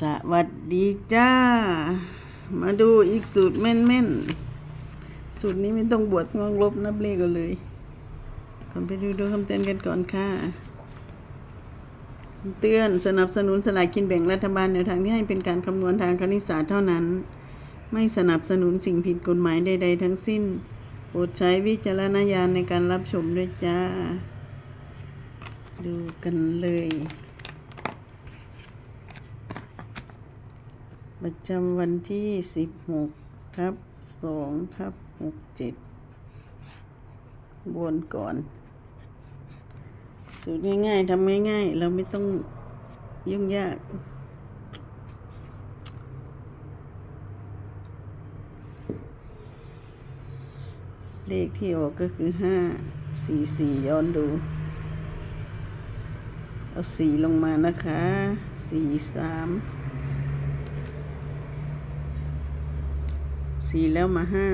สวัสดีจ้า มาดูอีกสูตรแม่นๆ สูตรนี้ไม่ต้องบวชงองลบนับเลขกันเลย ก่อนไปดูดูคำเตือนกันก่อนค่ะเตือนสนับสนุนสลากกินแบ่งรัฐบาลแนวทางที่ให้เป็นการคำนวณทางคณิตศาสตร์เท่านั้น ไม่สนับสนุนสิ่งผิดกฎหมายใด ๆ ทั้งสิ้นโปรดใช้วิจารณญาณในการรับชมด้วยจ้า ดูกันเลย ประจำวันที่สิบหกทับสองทับหกเจ็ดบนก่อน สูตรง่ายๆทำง่ายๆ เราไม่ต้องยุ่งยาก เลขที่ออกก็คือห้าสี่สี่ย้อนดู เอาสี่ลงมานะคะสี่สาม สี่แล้วมาห้า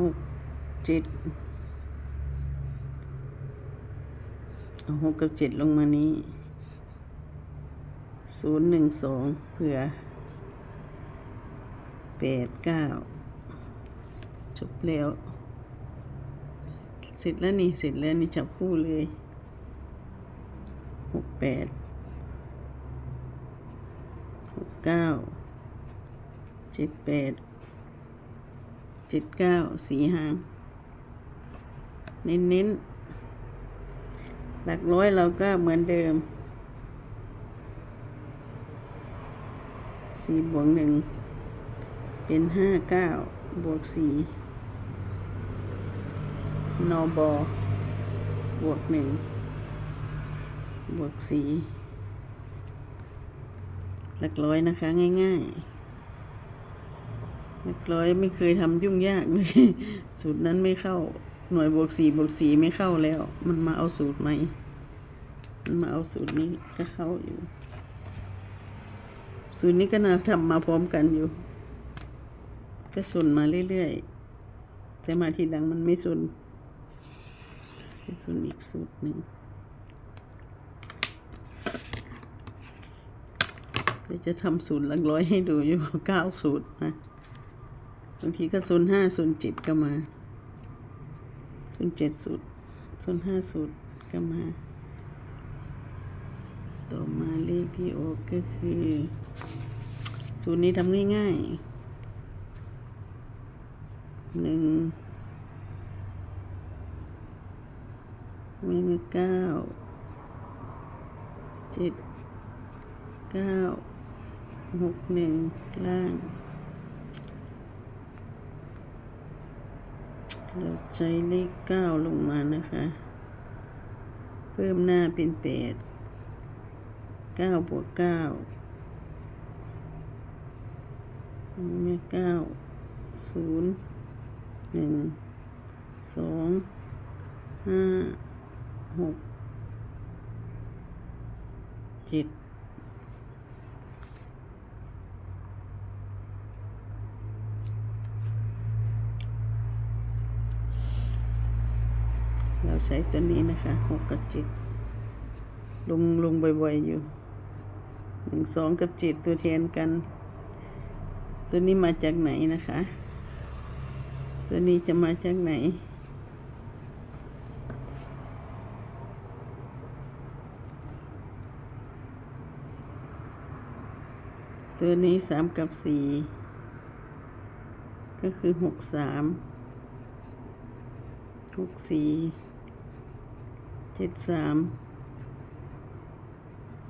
หกเจ็ดเอาหกกับเจ็ดลงมานี้ศูนย์หนึ่งสองเผื่อแปดเก้าจบแล้ว เสร็จแล้วนี่ เสร็จแล้วนี่จับคู่เลยหกแปดหกเก้าเจ็ดแปด เจ็ดเก้าสีหาง เน้นเน้นๆหลักร้อยเราก็เหมือนเดิมสี่บวกหนึ่งเป็นห้าเก้าบวกสี่นอบอบวกหนึ่งบวกสี่หลักร้อยนะคะ ง่าย ๆ หลักร้อยไม่เคยทำยุ่งยากเลยสูตรนั้นไม่เข้า หน่วยบวกสี่บวกสี่ไม่เข้าแล้ว มันมาเอาสูตรใหม่มันมาเอาสูตรนี้ก็เข้าอยู่ สูตรนี้ก็นาทำมาพร้อมกันอยู่ ก็ส่วนมาเรื่อยๆ แต่มาทีหลังมันไม่ส่วนเป็นส่วนอีกสูตรหนึ่งเดี๋ยวจะทำสูตรหลักร้อยให้ดูอยู่เก้าสูตรนะ บางทีก็ศูนย์ห้าศูนย์เจ็ดก็มาศูนย์เจ็ดสูตรศูนย์ห้าสูตรก็มา ต่อมาเลขที่ออกก็คือสูตรนี้ทำง่ายๆหนึ่งม่มีเก้าเจ็ดเก้าหกหนึ่งล่าง เราใช้เลขเก้าลงมานะคะ เพิ่มหน้าเป็นแปดเก้าบวกเก้าไม่เก้าศูนย์หนึ่งสองห้าหกเจ็ด เราใช้ตัวนี้นะคะหกกับเจ็ดลงลงบ่อยๆอยู่หนึ่งสองกับเจ็ดตัวแทนกัน ตัวนี้มาจากไหนนะคะ ตัวนี้จะมาจากไหนตัวนี้สามกับสี่ก็คือหกสามหกสี่ เจ็ดสาม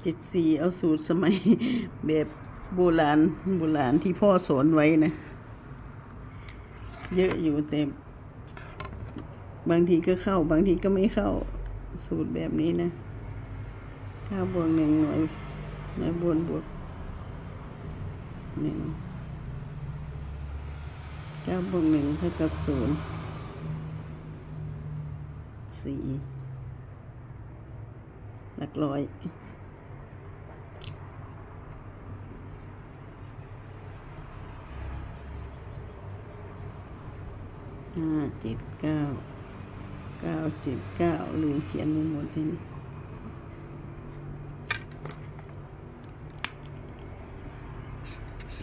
เจ็ดสี่เอาสูตรสมัยแบบโบราณโบราณที่พ่อสอนไว้นะ เยอะอยู่แต่บางทีก็เข้า บางทีก็ไม่เข้าสูตรแบบนี้นะเก้าบวกหนึ่งหน่วยหน่วยบนบวกหนึ่งเก้าบวกหนึ่งเท่ากับศูนย์สี่ หลักร้อย ห้าเจ็ดเก้าเก้าเจ็ดเก้าลืมเขียนไปหมดทีนี้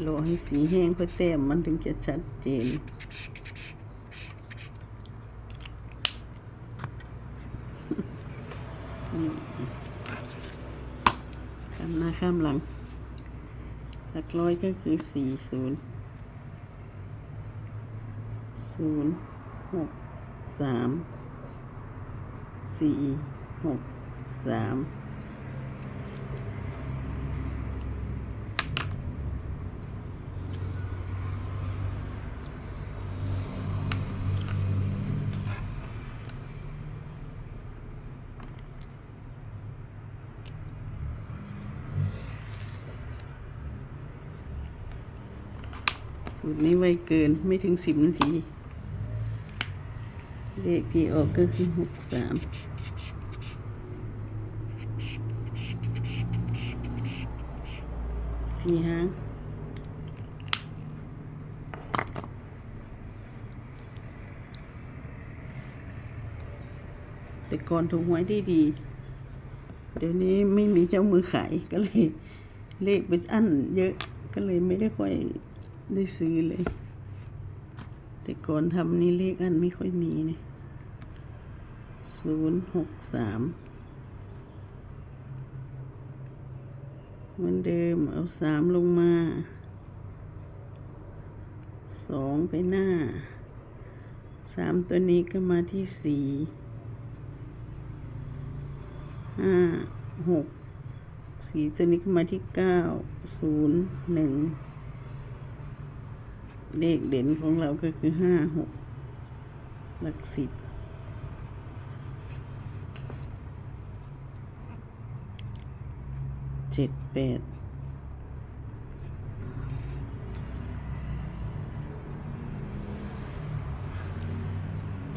รอให้สีแห้งค่อยแต้มมันถึงจะชัดเจนข้าม หน้าข้ามหลัง หลักร้อยก็คือสี่ศูนย์ศูนย์หกสามสี่หกสาม สูตรนี้ไวเกินไม่ถึงสิบนาที เลขที่ออกก็คือหกสามสี่หางแต่ก่อนถูกหวยได้ดี เดี๋ยวนี้ไม่มีเจ้ามือขายก็เลยเลขไปอั้นเยอะก็เลยไม่ได้ค่อย ได้ซื้อเลย แต่ก่อนทำนี่เลขอันไม่ค่อยมีเนี่ยศูนย์หกสามเหมือนเดิมเอาสามลงมาสองไปหน้าสามตัวนี้ก็มาที่สี่ห้าหกสี่ตัวนี้ก็มาที่เก้าศูนย์หนึ่ง เลขเด่นของเราก็คือห้าหกหลักสิบ เจ็ดแปด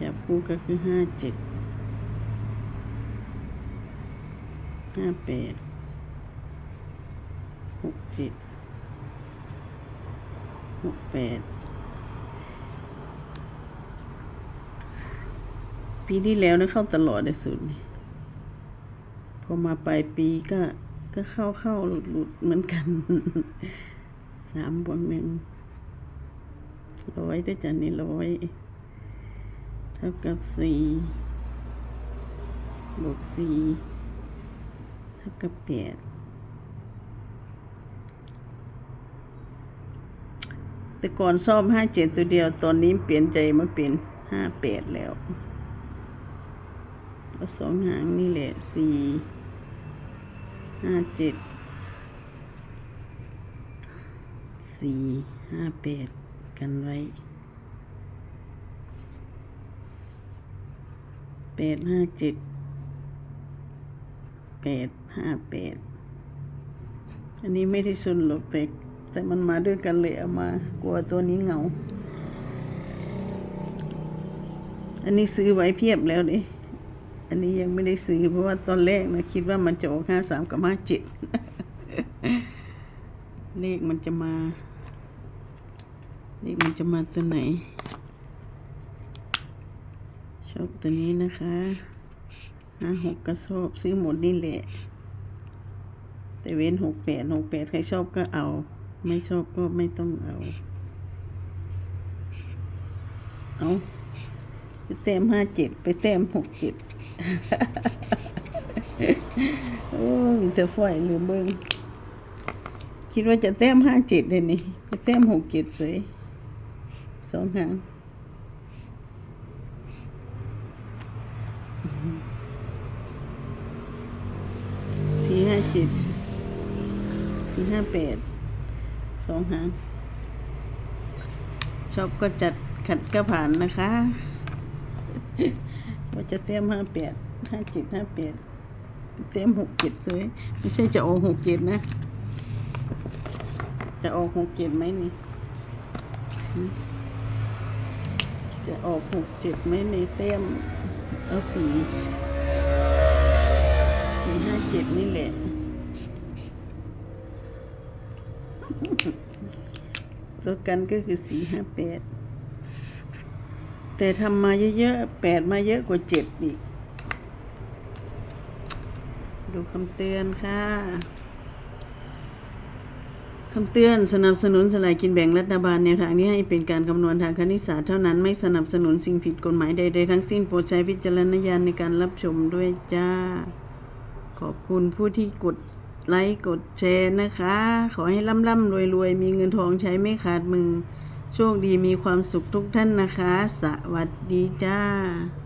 จับคู่ก็คือห้าเจ็ดห้าแปดหกเจ็ด หกแปดปีที่แล้วนะเข้าตลอดในสุดพอมาปลายปีก็ก็เข้าเข้าหลุดหลุดเหมือนกันสามบวกหนึ่งร้อยได้จันนี่ร้อยเท่ากับสี่บวกสี่เท่ากับแปด แต่ก่อนซ่อมห้าเจ็ดตัวเดียว ตอนนี้เปลี่ยนใจมาเป็นห้าแปดแล้วก็สองหางนี่แหละสี่ห้าเจ็ดสี่ห้าแปดกันไว้แปดห้าเจ็ดแปดห้าแปดอันนี้ไม่ได้ซุนหรอกแต่ แต่มันมาด้วยกันเลยเอามากลัวตัวนี้เหงา อันนี้ซื้อไว้เพียบแล้วดิอันนี้ยังไม่ได้ซื้อเพราะว่าตอนแรกนะคิดว่ามันจะออกห้าสามกับห้าเจ็ดเลขมันจะมา เลขมันจะมาตัวไหน ชอบตัวนี้นะคะห้าหกก็ชอบซื้อหมดนี่แหละ แต่เว้นหกแปดหกแปดใครชอบก็เอา ไม่ชอบก็ไม่ต้องเอา เอาไปแต้มห้าเจ็ดไปแต้มหกเจ็ดโอ้ยมีแต่ฝ่อยหรือเบิงคิดว่าจะแต้มห้าเจ็ดเลยนี่ไปแต้มหกเจ็ดสยสองหางสี่ห้าเจ็ดสี่ห้าแปด สองหางชอบก็จัดขัดก็ผ่านนะคะว่าจะเต็มห้าแปดห้าเจ็ดห้าแปดเต็มหกเจ็ดเลยไม่ใช่จะออกหกเจ็ดนะ จะออกหกเจ็ดไหมนี่ จะออกหกเจ็ดไหมในเต็มเอาสีสี่ห้าเจ็ดนี่แหละ ตัวกันก็คือสี่ห้าแปดแต่ทำมาเยอะๆแปดมาเยอะกว่าเจ็ดอีก ดูคำเตือนค่ะคำเตือนสนับสนุนสลากกินแบ่งรัฐบาลแนวทางนี้ให้เป็นการคำนวณทางคณิตศาสตร์เท่านั้นไม่สนับสนุนสิ่งผิดกฎหมายใด ๆ ทั้งสิ้นโปรดใช้วิจารณญาณในการรับชมด้วยจ้า ขอบคุณผู้ที่กด ไลค์กดแชร์นะคะ ขอให้ร่ำร่ำรวยรวยมีเงินทองใช้ไม่ขาดมือ โชคดีมีความสุขทุกท่านนะคะ สวัสดีจ้า